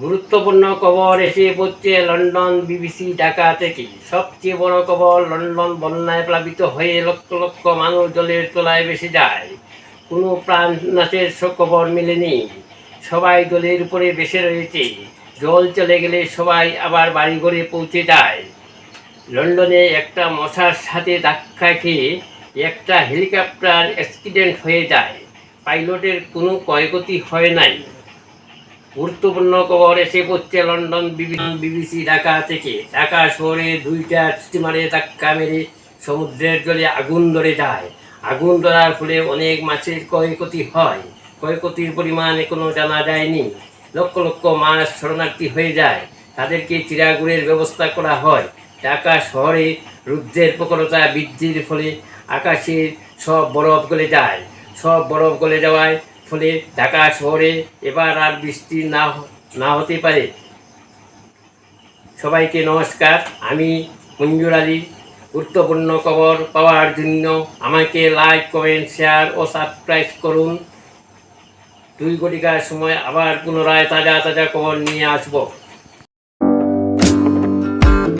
গুরুত্বপূর্ণ খবর এসে পড়ছে লন্ডন বিবিসি ঢাকা থেকে। সবচেয়ে বড় খবর, লন্ডন বন্যায় প্লাবিত হয়ে লক্ষ লক্ষ মানুষ জলের তলায় বেসে যায়। কোনো প্রাণ নাচের খবর মেলেনি। সবাই জলের উপরে বেসে রয়েছে। জল চলে গেলে সবাই আবার বাড়ি ঘরে পৌঁছে যায়। লন্ডনে একটা মশার সাথে ধাক্কা খেয়ে একটা হেলিকপ্টার অ্যাক্সিডেন্ট হয়ে যায়। পাইলটের কোনো ক্ষয়ক্ষতি হয় নাই। গুরুত্বপূর্ণ খবর এসে পড়ছে লন্ডন বিবিসি ঢাকা থেকে। ঢাকা শহরে দুইটা স্টিমারে ধাক্কা মেরে সমুদ্রের জলে আগুন ধরে যায়। আগুন ধরার ফলে অনেক মাছের ক্ষয়ক্ষতি হয়। ক্ষয়ক্ষতির পরিমাণ এখনও জানা যায়নি। লক্ষ লক্ষ মাছ শরণার্থী হয়ে যায়। তাদেরকে চিরাগুড়ের ব্যবস্থা করা হয়। ঢাকা শহরে রুদ্রের প্রখরতা বৃদ্ধির ফলে আকাশের সব বরফ গলে যায়। সব বরফ গলে যাওয়ায় ফলে ঢাকা শহরে এবার আর বৃষ্টি না না হতে পারে। সবাইকে নমস্কার। আমি মঞ্জুর আলী। গুরুত্বপূর্ণ খবর পাওয়ার জন্য আমাকে লাইক কমেন্ট শেয়ার ও সাবস্ক্রাইব করুন। দুই ঘটিকার সময় আবার পুনরায় তাজা তাজা খবর নিয়ে আসব।